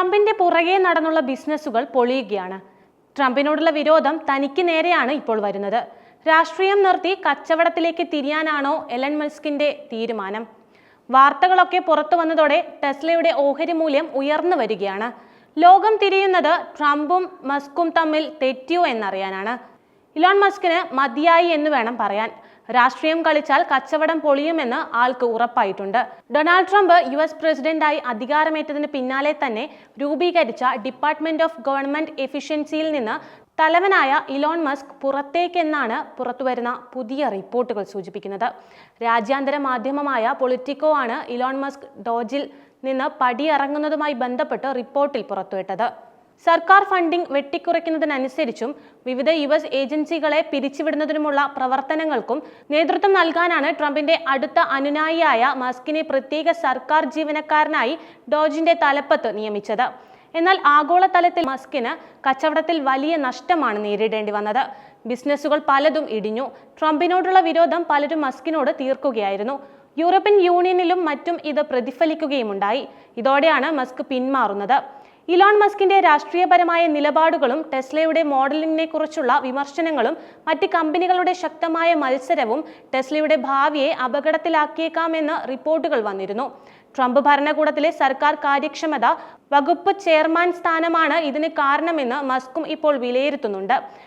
ട്രംപിന്റെ പുറകെ നടന്നുള്ള ബിസിനസ്സുകൾ പൊളിയുകയാണ്. ട്രംപിനോടുള്ള വിരോധം തനിക്ക് നേരെയാണ് ഇപ്പോൾ വരുന്നത്. രാഷ്ട്രീയം നിർത്തി കച്ചവടത്തിലേക്ക് തിരിയാനാണോ എലൻ മസ്കിന്റെ തീരുമാനം? വാർത്തകളൊക്കെ പുറത്തു വന്നതോടെ ടെസ്ലയുടെ ഓഹരി മൂല്യം ഉയർന്നു വരികയാണ്. ലോകം തിരിയുന്നത് ട്രംപും മസ്കും തമ്മിൽ തെറ്റിയോ എന്നറിയാനാണ്. ഇലോൺ മസ്കിന് മതിയായി എന്ന് വേണം പറയാൻ. രാഷ്ട്രീയം കളിച്ചാൽ കച്ചവടം പൊളിയുമെന്ന് ആൾക്ക് ഉറപ്പായിട്ടുണ്ട്. ഡൊണാൾഡ് ട്രംപ് യു എസ് പ്രസിഡന്റായി അധികാരമേറ്റതിന് പിന്നാലെ തന്നെ രൂപീകരിച്ച ഡിപ്പാർട്ട്മെന്റ് ഓഫ് ഗവൺമെന്റ് എഫിഷ്യൻസിയിൽ നിന്ന് തലവനായ ഇലോൺ മസ്ക് പുറത്തേക്കെന്നാണ് പുറത്തുവരുന്ന പുതിയ റിപ്പോർട്ടുകൾ സൂചിപ്പിക്കുന്നത്. രാജ്യാന്തര മാധ്യമമായ പൊളിറ്റിക്കോ ആണ് ഇലോൺ മസ്ക് ഡോജിൽ നിന്ന് പടിയിറങ്ങുന്നതുമായി ബന്ധപ്പെട്ട് റിപ്പോർട്ടിൽ പുറത്തുവിട്ടത്. സർക്കാർ ഫണ്ടിംഗ് വെട്ടിക്കുറയ്ക്കുന്നതിനനുസരിച്ചും വിവിധ യു എസ് ഏജൻസികളെ പിരിച്ചുവിടുന്നതിനുമുള്ള പ്രവർത്തനങ്ങൾക്കും നേതൃത്വം നൽകാനാണ് ട്രംപിന്റെ അടുത്ത അനുനായിയായ മസ്കിനെ പ്രത്യേക സർക്കാർ ജീവനക്കാരനായി ഡോജിന്റെ തലപ്പത്ത് നിയമിച്ചത്. എന്നാൽ ആഗോളതലത്തിൽ മസ്കിന് കച്ചവടത്തിൽ വലിയ നഷ്ടമാണ് നേരിടേണ്ടി വന്നത്. ബിസിനസ്സുകൾ പലതും ഇടിഞ്ഞു. ട്രംപിനോടുള്ള വിരോധം പലരും മസ്കിനോട് തീർക്കുകയായിരുന്നു. യൂറോപ്യൻ യൂണിയനിലും മറ്റും ഇത് പ്രതിഫലിക്കുകയുമുണ്ടായി. ഇതോടെയാണ് മസ്ക് പിന്മാറുന്നത്. ഇലോൺ മസ്കിന്റെ രാഷ്ട്രീയപരമായ നിലപാടുകളും ടെസ്ലയുടെ മോഡലിംഗിനെ കുറിച്ചുള്ള വിമർശനങ്ങളും മറ്റ് കമ്പനികളുടെ ശക്തമായ മത്സരവും ടെസ്ലയുടെ ഭാവിയെ അപകടത്തിലാക്കിയേക്കാമെന്ന് റിപ്പോർട്ടുകൾ വന്നിരുന്നു. ട്രംപ് ഭരണകൂടത്തിലെ സർക്കാർ കാര്യക്ഷമത വകുപ്പ് ചെയർമാൻ സ്ഥാനമാണ് ഇതിന് കാരണമെന്ന് മസ്കും ഇപ്പോൾ വിലയിരുത്തുന്നുണ്ട്.